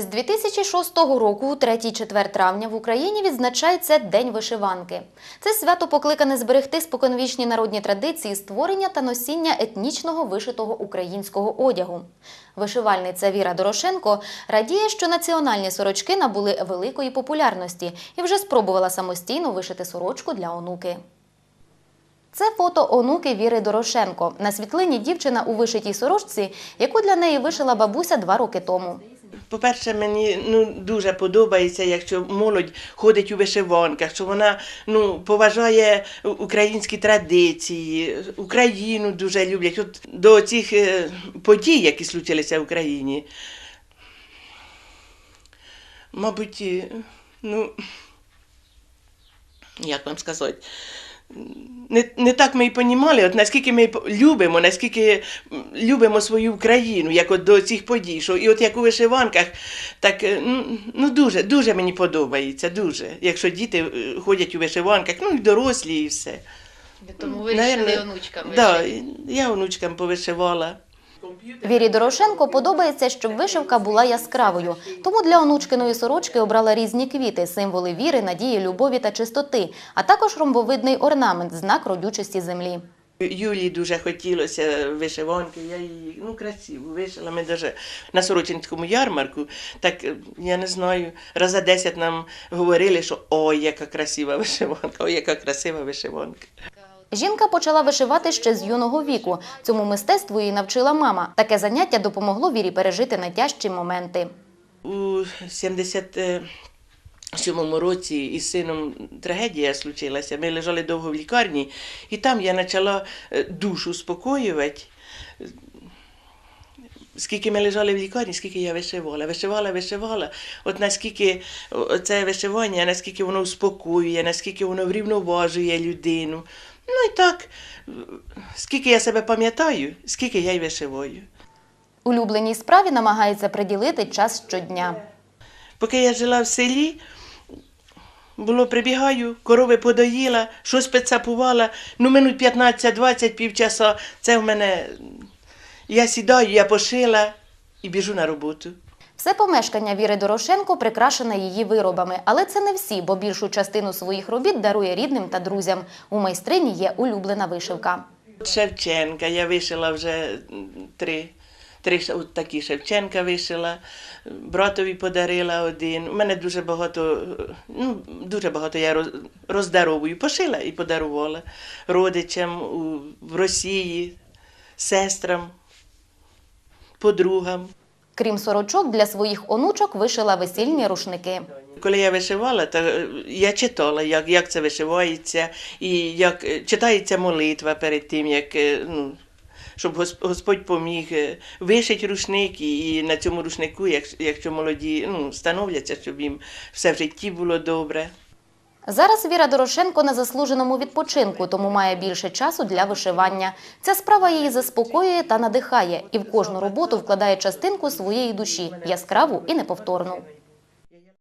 З 2006 року, у 3-4 травня, в Україні відзначається День вишиванки. Це свято покликане зберегти споконвічні народні традиції створення та носіння етнічного вишитого українського одягу. Вишивальниця Віра Дорошенко радіє, що національні сорочки набули великої популярності і вже спробувала самостійно вишити сорочку для онуки. Це фото онуки Віри Дорошенко. На світлині дівчина у вишитій сорочці, яку для неї вишила бабуся два роки тому. По-перше, мені ну, дуже подобається, якщо молодь ходить у вишиванках, що вона ну, поважає українські традиції, Україну дуже люблять. От до цих е, подій, які случилися в Україні, мабуть, е, ну, як вам сказати, не, не так ми і понімали, от наскільки ми любимо, наскільки любимо свою країну, як от до цих подій. Що, і от як у вишиванках, так е, ну, ну дуже, дуже мені подобається, дуже. Якщо діти е, ходять у вишиванках, ну і дорослі, і все. Тому вирішили Наверное, онучкам Да, я онучкам повишивала. Вірі Дорошенко подобається, щоб вишивка була яскравою. Тому для онучкиної сорочки обрала різні квіти, символи віри, надії, любові та чистоти, а також ромбовидний орнамент, знак родючості землі. Юлії дуже хотілося вишиванки, я її ну, красиво вишила. Ми навіть на Сорочинському ярмарку, так е, я не знаю, раз 10 нам говорили, що ой, яка красива вишиванка, ой, яка красива вишиванка. Жінка почала вишивати ще з юного віку. Цьому мистецтву її навчила мама. Таке заняття допомогло Вірі пережити найтяжчі моменти. У 77-му році із сином трагедія случилася. Ми лежали довго в лікарні, і там я почала е, душу спокоювати. Скільки ми лежали в лікарні, скільки я вишивала. Вишивала, вишивала. От наскільки це вишивання, наскільки воно успокоює, наскільки воно врівноважує людину. Ну і так, скільки я себе пам'ятаю, скільки я й вишиваю. Улюбленій справі намагається приділити час щодня. Поки я жила в селі, було прибігаю, корови подоїла, щось підсапувала, ну минут 15-20 півчаса. Це в мене. Я сідаю, я пошила і біжу на роботу. Все помешкання Віри Дорошенко прикрашене її виробами, але це не всі, бо більшу частину своїх робіт дарує рідним та друзям. У майстрині є улюблена вишивка. Шевченка, я вишила вже три. Три такі Шевченка вишила, братові подарила один. У мене дуже багато, ну, дуже багато я роз- роздаровую. Пошила і подарувала родичам в Росії, сестрам, подругам. Крім сорочок, для своїх онучок вишила весільні рушники. Коли я вишивала, то е, я читала, як, як це вишивається, і як е, читається молитва перед тим, як е, ну, щоб Гос- Господь поміг вишити рушник, і на цьому рушнику, якщо молоді ну, становляться, щоб їм все в житті було добре. Зараз Віра Дорошенко на заслуженому відпочинку, тому має більше часу для вишивання. Ця справа її заспокоює та надихає, і в кожну роботу вкладає частинку своєї душі яскраву і неповторну.